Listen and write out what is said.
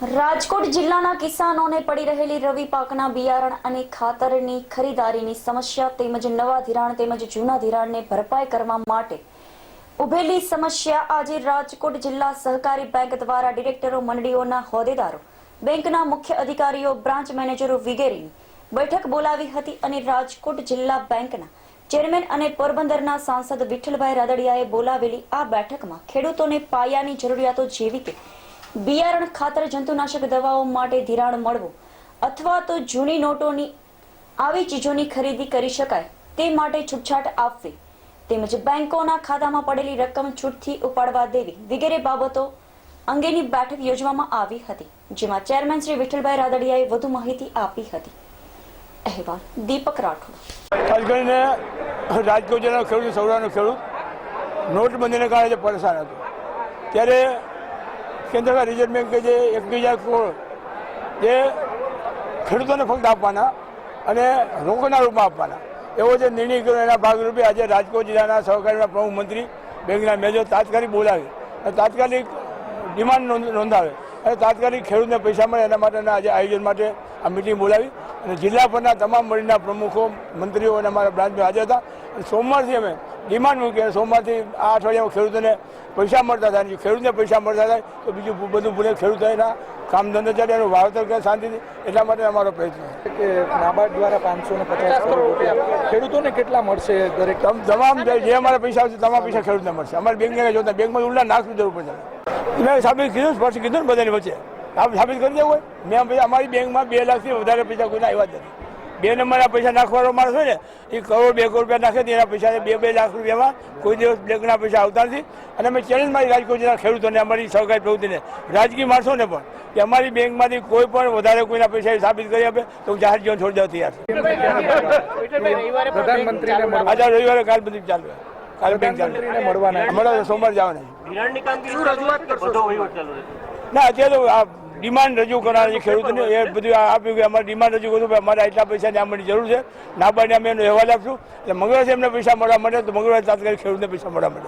રાજકોટ જિલ્લાના કિસાનોને પડી રહેલી રવિ પાકના બિયારણ અને ખાતરની ખરીદારીની સમસ્યા તેમજ નવા ધિરાણ તેમજ જૂના ધિરાણને ભરપાઈ કરવા માટે ઉભેલી સમસ્યા આજે રાજકોટ જિલ્લા સહકારી બેંક દ્વારા ડિરેક્ટરો, મંડળીઓના હોદ્દેદારો, બેંકના મુખ્ય અધિકારીઓ, બ્રાન્ચ મેનેજરો વગેરેની બેઠક બોલાવી હતી અને રાજકોટ જિલ્લા બેંકના ચેરમેન અને પોરબંદરના સાંસદ વિઠ્ઠલભાઈ રાદડિયાએ બોલાવેલી આ બેઠકમાં ખેડૂતોને પાયાની જરૂરિયાતો જેવી કે બિયારણ ખાતર જંતુનાશક દવાઓ માટે ધિરાણ મળવું અથવા તો જૂની નોટોની આવી ચીજોની ખરીદી કરી શકાય તે માટે છૂટછાટ આપવી તેમજ બેંકોના ખાતામાં પડેલી રકમ છૂટથી ઉપાડવા દેવી વગેરે બાબતો અંગેની બેઠક યોજવામાં આવી હતી, જેમાં ચેરમેન શ્રી વિઠ્ઠલભાઈ રાદડિયાએ વધુ માહિતી આપી હતી. અહેવાલ, દીપક રાઠોડ. કરીને રાજકોટ જિલ્લાનો ખેડૂત સૌરાનો ખેડૂત, નોટબંધીને કારણે પરેશાન હતો. ત્યારે કેન્દ્રના રિઝર્વ બેન્કે જે એકવીસ હજાર કરોડ જે ખેડૂતોને ફક્ત આપવાના અને રોકડના રૂપમાં આપવાના. એવો જે નિર્ણય કર્યો એના ભાગરૂપે આજે રાજકોટ જિલ્લાના સહકારીના પ્રમુખ મંત્રી બેંકના મેનેજર તાત્કાલિક બોલાવી અને તાત્કાલિક ડિમાન્ડ નોંધ- નોંધાવે અને તાત્કાલિક ખેડૂતને પૈસા મળે એના માટેના આજે આયોજન માટે આ મિટિંગ બોલાવી અને જિલ્લા પરના તમામ મંડળના પ્રમુખો મંત્રીઓ અને અમારા બ્રાન્ચમાં હાજર હતા. અને સોમવારથી અમે ડિમાન્ડ મૂકી અને સોમવારથી આ અઠવાડિયામાં ખેડૂતોને પૈસા મળતા થાય અને ખેડૂતને પૈસા મળતા થાય તો બીજું બધું ભૂલે ખેડૂત એના કામ ધંધો ચાલે એનું વાવેતર કરે શાંતિથી. એટલા માટે અમારો પ્રયત્ન કે નાબાર્ડ દ્વારા પાંચસો ને પચાસ કરોડ રૂપિયા ખેડૂતોને કેટલા મળશે દરેક? તમામ જે અમારા પૈસા આવશે તમામ પૈસા ખેડૂતને મળશે. અમારે બેંકને જોતા બેંકમાં ઉલ્લા નાખવી જરૂર પડશે મેં સાબિત કીધું સ્પષ્ટ કીધું ને બધાની વચ્ચે. સાબિત કરી દેવું હોય? મેં પછી અમારી બેંકમાં બે લાખથી વધારે પૈસા કોઈને આવ્યા જ નથી. બે નંબરના પૈસા નાખવાનો માણસ હોય ને એ કરોડ બે કરોડ રૂપિયા નાખે તેના એના પૈસા બે બે લાખ રૂપિયામાં કોઈ દિવસ બેંકના પૈસા આવતા નથી. અને અમે ચેલેન્જ મારી રાજકોટ જિલ્લા ખેડૂતોને અમારી સહકારી પ્રવૃત્તિને રાજકીય માણસોને પણ કે અમારી બેંકમાંથી કોઈ પણ વધારે કોઈના પૈસા સાબિત કરી આપે તો હું જાહેર જીવન છોડી દેવા તૈયાર મળવા. આજે રવિવારે કાલ બધી ચાલુ કાલે બેંક ચાલુ મળવાના મળે સોમવાર જવાના ના અત્યારે તો આ ડિમાન્ડ રજૂ કરનાર જે ખેડૂતોને એ બધું આપ્યું કે અમારે ડિમાન્ડ રજૂ કર્યું કે અમારે આટલા પૈસાની આમની જરૂર છે. નાબાર્ડને અમે એનો અહેવાલ આપશું. એટલે મંગળવારે એમને પૈસા મળવા મળે તો મંગળવારે તાત્કાલિક ખેડૂતને પૈસા મળવા મળે